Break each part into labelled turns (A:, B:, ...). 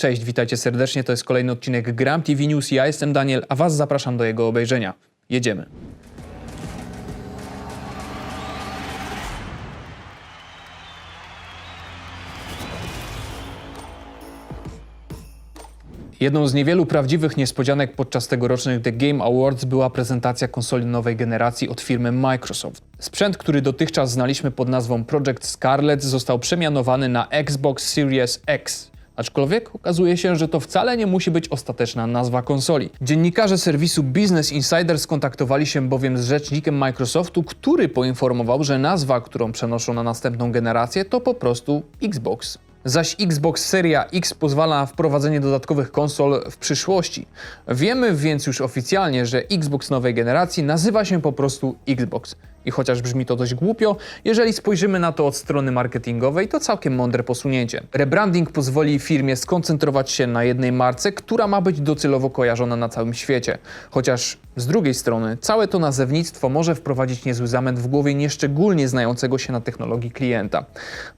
A: Cześć, witajcie serdecznie, to jest kolejny odcinek Gram TV News, ja jestem Daniel, a Was zapraszam do jego obejrzenia. Jedziemy. Jedną z niewielu prawdziwych niespodzianek podczas tegorocznych The Game Awards była prezentacja konsoli nowej generacji od firmy Microsoft. Sprzęt, który dotychczas znaliśmy pod nazwą Project Scarlet, został przemianowany na Xbox Series X. Aczkolwiek okazuje się, że to wcale nie musi być ostateczna nazwa konsoli. Dziennikarze serwisu Business Insider skontaktowali się bowiem z rzecznikiem Microsoftu, który poinformował, że nazwa, którą przenoszą na następną generację, to po prostu Xbox. Zaś Xbox Seria X pozwala na wprowadzenie dodatkowych konsol w przyszłości. Wiemy więc już oficjalnie, że Xbox nowej generacji nazywa się po prostu Xbox. I chociaż brzmi to dość głupio, jeżeli spojrzymy na to od strony marketingowej, to całkiem mądre posunięcie. Rebranding pozwoli firmie skoncentrować się na jednej marce, która ma być docelowo kojarzona na całym świecie. Chociaż z drugiej strony, całe to nazewnictwo może wprowadzić niezły zamęt w głowie nieszczególnie znającego się na technologii klienta.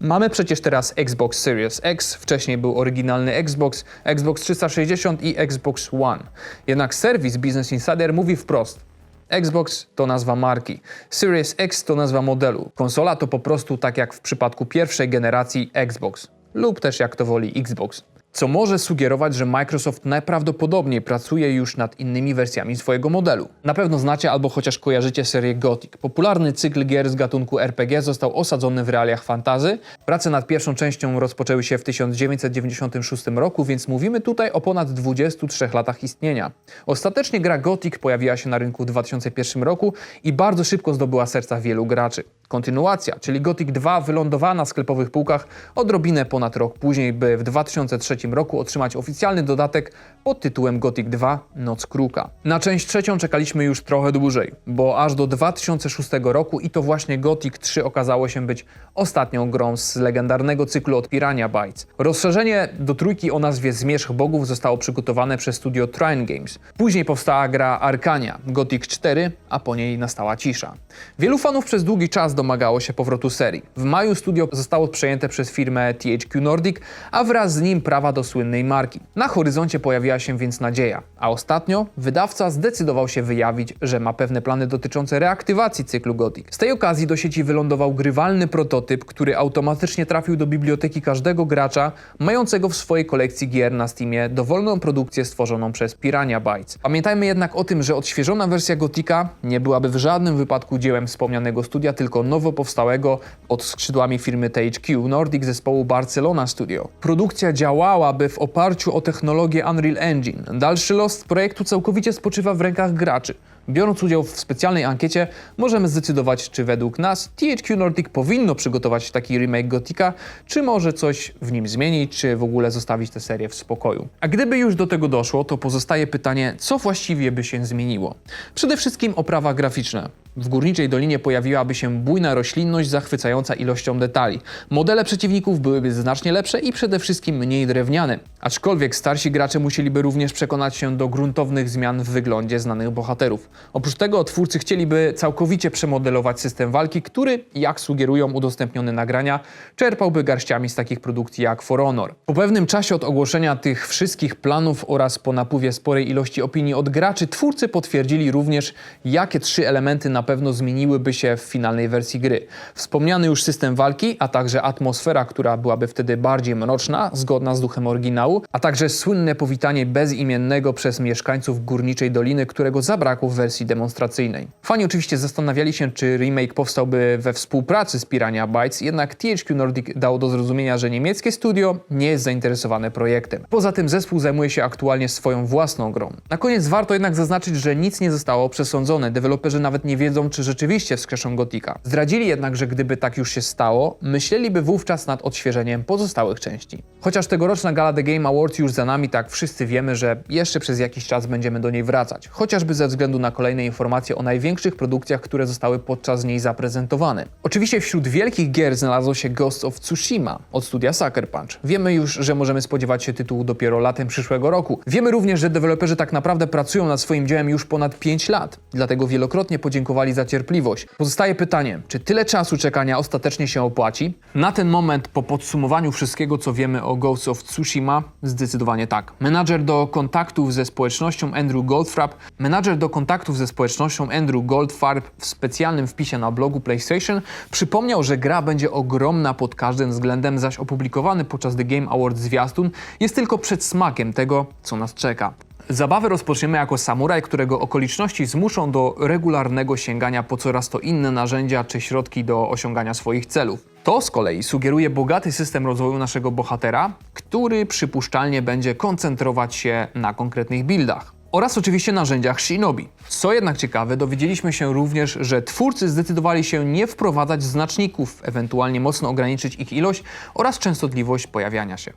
A: Mamy przecież teraz Xbox Series X, wcześniej był oryginalny Xbox, Xbox 360 i Xbox One. Jednak serwis Business Insider mówi wprost, Xbox to nazwa marki, Series X to nazwa modelu. Konsola to po prostu tak jak w przypadku pierwszej generacji Xbox, lub też jak to woli Xbox. Co może sugerować, że Microsoft najprawdopodobniej pracuje już nad innymi wersjami swojego modelu. Na pewno znacie albo chociaż kojarzycie serię Gothic. Popularny cykl gier z gatunku RPG został osadzony w realiach fantazy. Prace nad pierwszą częścią rozpoczęły się w 1996 roku, więc mówimy tutaj o ponad 23 latach istnienia. Ostatecznie gra Gothic pojawiła się na rynku w 2001 roku i bardzo szybko zdobyła serca wielu graczy. Kontynuacja, czyli Gothic 2 wylądowała na sklepowych półkach odrobinę ponad rok później, by w 2003 roku otrzymać oficjalny dodatek pod tytułem Gothic 2 Noc Kruka. Na część trzecią czekaliśmy już trochę dłużej, bo aż do 2006 roku i to właśnie Gothic 3 okazało się być ostatnią grą z legendarnego cyklu od Pirania Bytes. Rozszerzenie do trójki o nazwie Zmierzch Bogów zostało przygotowane przez studio Trine Games. Później powstała gra Arkania, Gothic 4, a po niej nastała cisza. Wielu fanów przez długi czas domagało się powrotu serii. W maju studio zostało przejęte przez firmę THQ Nordic, a wraz z nim prawa do słynnej marki. Na horyzoncie pojawiła się więc nadzieja, a ostatnio wydawca zdecydował się wyjawić, że ma pewne plany dotyczące reaktywacji cyklu Gothic. Z tej okazji do sieci wylądował grywalny prototyp, który automatycznie trafił do biblioteki każdego gracza mającego w swojej kolekcji gier na Steamie dowolną produkcję stworzoną przez Pirania Bytes. Pamiętajmy jednak o tym, że odświeżona wersja Gotika nie byłaby w żadnym wypadku dziełem wspomnianego studia, tylko nowo powstałego pod skrzydłami firmy THQ Nordic zespołu Barcelona Studio. Produkcja działałaby w oparciu o technologię Unreal Engine. Dalszy los projektu całkowicie spoczywa w rękach graczy. Biorąc udział w specjalnej ankiecie, możemy zdecydować, czy według nas THQ Nordic powinno przygotować taki remake Gotika, czy może coś w nim zmienić, czy w ogóle zostawić tę serię w spokoju. A gdyby już do tego doszło, to pozostaje pytanie, co właściwie by się zmieniło. Przede wszystkim oprawa graficzna. W Górniczej Dolinie pojawiłaby się bujna roślinność zachwycająca ilością detali. Modele przeciwników byłyby znacznie lepsze i przede wszystkim mniej drewniane. Aczkolwiek starsi gracze musieliby również przekonać się do gruntownych zmian w wyglądzie znanych bohaterów. Oprócz tego twórcy chcieliby całkowicie przemodelować system walki, który, jak sugerują udostępnione nagrania, czerpałby garściami z takich produkcji jak For Honor. Po pewnym czasie od ogłoszenia tych wszystkich planów oraz po napływie sporej ilości opinii od graczy, twórcy potwierdzili również, jakie trzy elementy na pewno zmieniłyby się w finalnej wersji gry. Wspomniany już system walki, a także atmosfera, która byłaby wtedy bardziej mroczna, zgodna z duchem oryginału, a także słynne powitanie bezimiennego przez mieszkańców Górniczej Doliny, którego zabrakło w wersji demonstracyjnej. Fani oczywiście zastanawiali się, czy remake powstałby we współpracy z Pirania Bytes, jednak THQ Nordic dało do zrozumienia, że niemieckie studio nie jest zainteresowane projektem. Poza tym zespół zajmuje się aktualnie swoją własną grą. Na koniec warto jednak zaznaczyć, że nic nie zostało przesądzone. Deweloperzy nawet nie wiedzą, czy rzeczywiście wskrzeszą Gotika. Zdradzili jednak, że gdyby tak już się stało, myśleliby wówczas nad odświeżeniem pozostałych części. Chociaż tegoroczna gala The Game Awards już za nami, tak wszyscy wiemy, że jeszcze przez jakiś czas będziemy do niej wracać. Chociażby ze względu na kolejne informacje o największych produkcjach, które zostały podczas niej zaprezentowane. Oczywiście wśród wielkich gier znalazło się Ghost of Tsushima od studia Sucker Punch. Wiemy już, że możemy spodziewać się tytułu dopiero latem przyszłego roku. Wiemy również, że deweloperzy tak naprawdę pracują nad swoim dziełem już ponad 5 lat. Dlatego wielokrotnie podziękowali podziękowali za cierpliwość. Pozostaje pytanie, czy tyle czasu czekania ostatecznie się opłaci? Na ten moment, po podsumowaniu wszystkiego, co wiemy o Ghost of Tsushima, zdecydowanie tak. Menadżer do kontaktów ze społecznością Andrew menadżer do kontaktów ze społecznością Andrew Goldfarb w specjalnym wpisie na blogu PlayStation przypomniał, że gra będzie ogromna pod każdym względem, zaś opublikowany podczas The Game Awards zwiastun jest tylko przedsmakiem tego, co nas czeka. Zabawę rozpoczniemy jako samuraj, którego okoliczności zmuszą do regularnego sięgania po coraz to inne narzędzia czy środki do osiągania swoich celów. To z kolei sugeruje bogaty system rozwoju naszego bohatera, który przypuszczalnie będzie koncentrować się na konkretnych buildach oraz oczywiście narzędziach Shinobi. Co jednak ciekawe, dowiedzieliśmy się również, że twórcy zdecydowali się nie wprowadzać znaczników, ewentualnie mocno ograniczyć ich ilość oraz częstotliwość pojawiania się.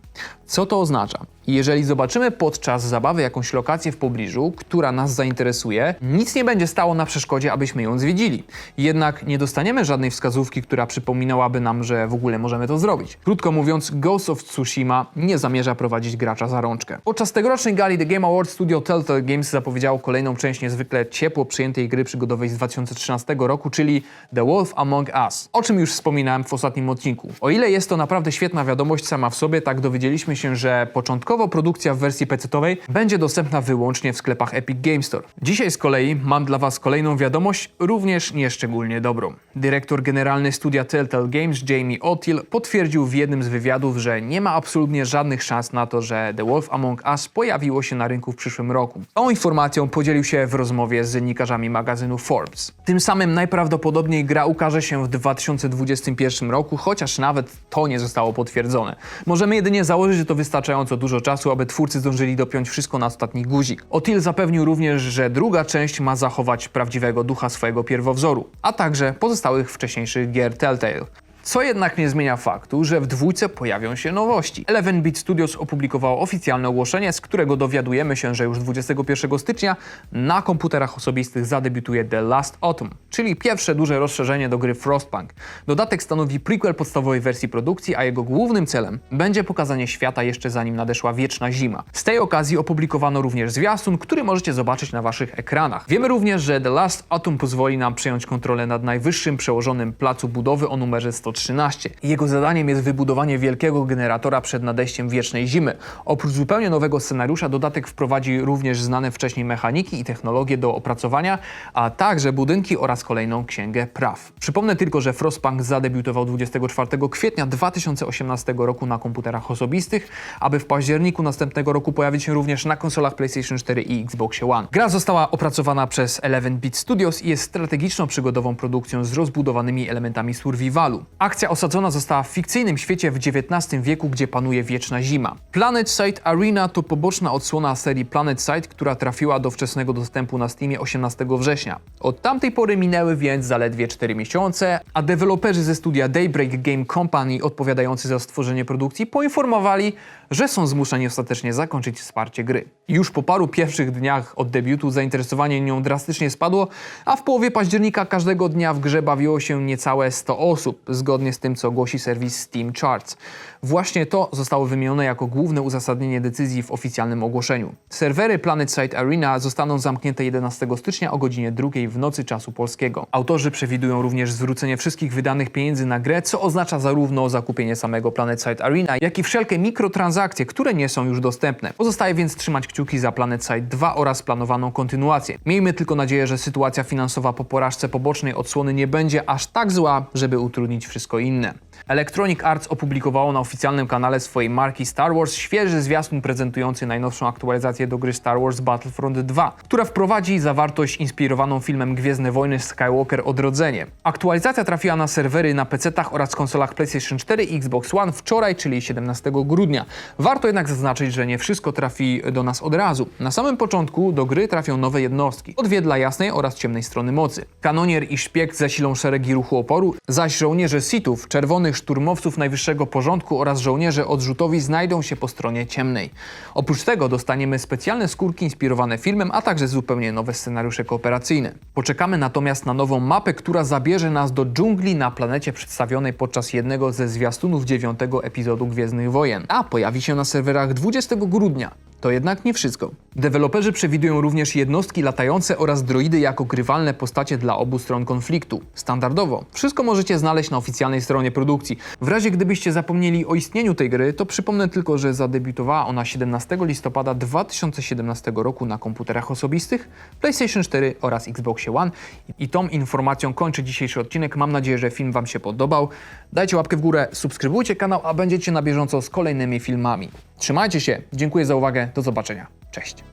A: Co to oznacza? Jeżeli zobaczymy podczas zabawy jakąś lokację w pobliżu, która nas zainteresuje, nic nie będzie stało na przeszkodzie, abyśmy ją zwiedzili. Jednak nie dostaniemy żadnej wskazówki, która przypominałaby nam, że w ogóle możemy to zrobić. Krótko mówiąc, Ghost of Tsushima nie zamierza prowadzić gracza za rączkę. Podczas tegorocznej gali The Game Awards studio Telltale Games zapowiedziało kolejną część niezwykle ciepło przyjętej gry przygodowej z 2013 roku, czyli The Wolf Among Us, o czym już wspominałem w ostatnim odcinku. O ile jest to naprawdę świetna wiadomość sama w sobie, tak dowiedzieliśmy się, że początkowo produkcja w wersji PC-owej będzie dostępna wyłącznie w sklepach Epic Game Store. Dzisiaj z kolei mam dla Was kolejną wiadomość, również nieszczególnie dobrą. Dyrektor generalny studia Telltale Games, Jamie O'Teal, potwierdził w jednym z wywiadów, że nie ma absolutnie żadnych szans na to, że The Wolf Among Us pojawiło się na rynku w przyszłym roku. Tą informacją podzielił się w rozmowie z dziennikarzami magazynu Forbes. Tym samym najprawdopodobniej gra ukaże się w 2021 roku, chociaż nawet to nie zostało potwierdzone. Możemy jedynie założyć, że to wystarczająco dużo czasu, aby twórcy zdążyli dopiąć wszystko na ostatni guzik. O'Teal zapewnił również, że druga część ma zachować prawdziwego ducha swojego pierwowzoru, a także pozostałych wcześniejszych gier Telltale. Co jednak nie zmienia faktu, że w dwójce pojawią się nowości. 11-Bit Studios opublikowało oficjalne ogłoszenie, z którego dowiadujemy się, że już 21 stycznia na komputerach osobistych zadebiutuje The Last Autumn, czyli pierwsze duże rozszerzenie do gry Frostpunk. Dodatek stanowi prequel podstawowej wersji produkcji, a jego głównym celem będzie pokazanie świata jeszcze zanim nadeszła wieczna zima. Z tej okazji opublikowano również zwiastun, który możecie zobaczyć na waszych ekranach. Wiemy również, że The Last Autumn pozwoli nam przejąć kontrolę nad najwyższym przełożonym placu budowy o numerze 100 113. Jego zadaniem jest wybudowanie wielkiego generatora przed nadejściem wiecznej zimy. Oprócz zupełnie nowego scenariusza, dodatek wprowadzi również znane wcześniej mechaniki i technologie do opracowania, a także budynki oraz kolejną księgę praw. Przypomnę tylko, że Frostpunk zadebiutował 24 kwietnia 2018 roku na komputerach osobistych, aby w październiku następnego roku pojawić się również na konsolach PlayStation 4 i Xbox One. Gra została opracowana przez 11-Bit Studios i jest strategiczną przygodową produkcją z rozbudowanymi elementami survivalu. Akcja osadzona została w fikcyjnym świecie w XIX wieku, gdzie panuje wieczna zima. Planet Side Arena to poboczna odsłona serii Planet Side, która trafiła do wczesnego dostępu na Steamie 18 września. Od tamtej pory minęły więc zaledwie 4 miesiące, a deweloperzy ze studia Daybreak Game Company odpowiadający za stworzenie produkcji poinformowali, że są zmuszeni ostatecznie zakończyć wsparcie gry. Już po paru pierwszych dniach od debiutu zainteresowanie nią drastycznie spadło, a w połowie października każdego dnia w grze bawiło się niecałe 100 osób, zgodnie z tym, co głosi serwis Steam Charts. Właśnie to zostało wymienione jako główne uzasadnienie decyzji w oficjalnym ogłoszeniu. Serwery Planet Side Arena zostaną zamknięte 11 stycznia o godzinie 2 w nocy czasu polskiego. Autorzy przewidują również zwrócenie wszystkich wydanych pieniędzy na grę, co oznacza zarówno zakupienie samego Planet Side Arena, jak i wszelkie mikrotransakcje, które nie są już dostępne. Pozostaje więc trzymać kciuki za Planet Side 2 oraz planowaną kontynuację. Miejmy tylko nadzieję, że sytuacja finansowa po porażce pobocznej odsłony nie będzie aż tak zła, żeby utrudnić wszystko inne. Electronic Arts opublikowało na oficjalnym kanale swojej marki Star Wars świeży zwiastun prezentujący najnowszą aktualizację do gry Star Wars Battlefront 2, która wprowadzi zawartość inspirowaną filmem Gwiezdne Wojny Skywalker Odrodzenie. Aktualizacja trafiła na serwery na PC-tach oraz konsolach PlayStation 4 i Xbox One wczoraj, czyli 17 grudnia. Warto jednak zaznaczyć, że nie wszystko trafi do nas od razu. Na samym początku do gry trafią nowe jednostki, o dwie dla jasnej oraz ciemnej strony mocy. Kanonier i szpieg zasilą szeregi ruchu oporu, zaś żołnierze Sithów, czerwonych szturmowców najwyższego porządku oraz żołnierze odrzutowi znajdą się po stronie ciemnej. Oprócz tego dostaniemy specjalne skórki inspirowane filmem, a także zupełnie nowe scenariusze kooperacyjne. Poczekamy natomiast na nową mapę, która zabierze nas do dżungli na planecie przedstawionej podczas jednego ze zwiastunów dziewiątego epizodu Gwiezdnych Wojen, a pojawi się na serwerach 20 grudnia. To jednak nie wszystko. Deweloperzy przewidują również jednostki latające oraz droidy jako grywalne postacie dla obu stron konfliktu. Standardowo. Wszystko możecie znaleźć na oficjalnej stronie produkcji. W razie gdybyście zapomnieli o istnieniu tej gry, to przypomnę tylko, że zadebiutowała ona 17 listopada 2017 roku na komputerach osobistych, PlayStation 4 oraz Xbox One. I tą informacją kończę dzisiejszy odcinek. Mam nadzieję, że film Wam się podobał. Dajcie łapkę w górę, subskrybujcie kanał, a będziecie na bieżąco z kolejnymi filmami. Trzymajcie się, dziękuję za uwagę, do zobaczenia. Cześć.